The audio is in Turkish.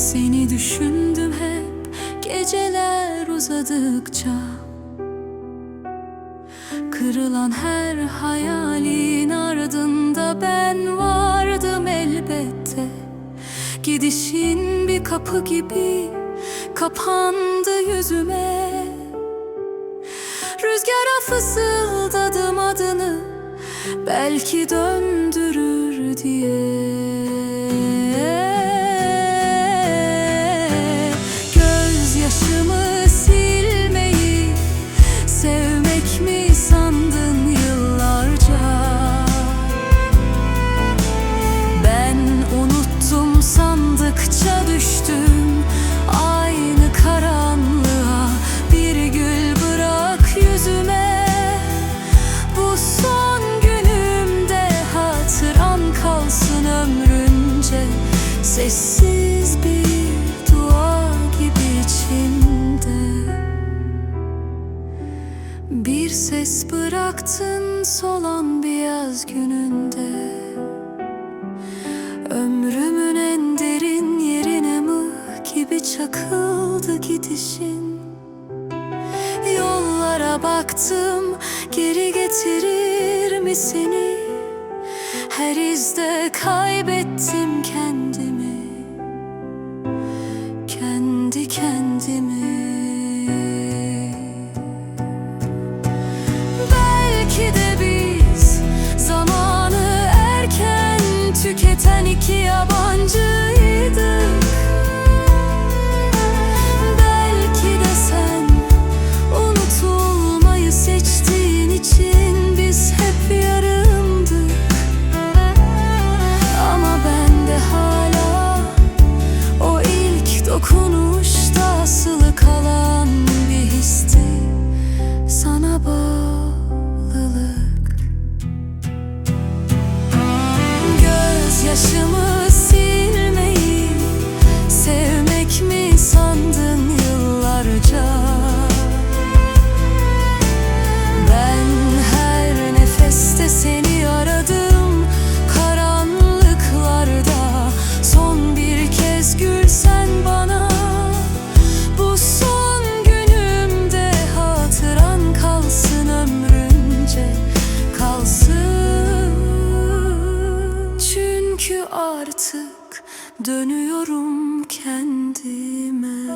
Seni düşündüm hep geceler uzadıkça. Kırılan her hayalin ardında ben vardım elbette. Gidişin bir kapı gibi kapandı yüzüme. Rüzgara fısıldadım adını belki döndürür diye. Ses bıraktın solan bir yaz gününde. Ömrümün en derin yerine mıh gibi çakıldı gidişin. Yollara baktım geri getirir mi seni? Her izde kaybettim kendimi Deixa-me dönüyorum kendime.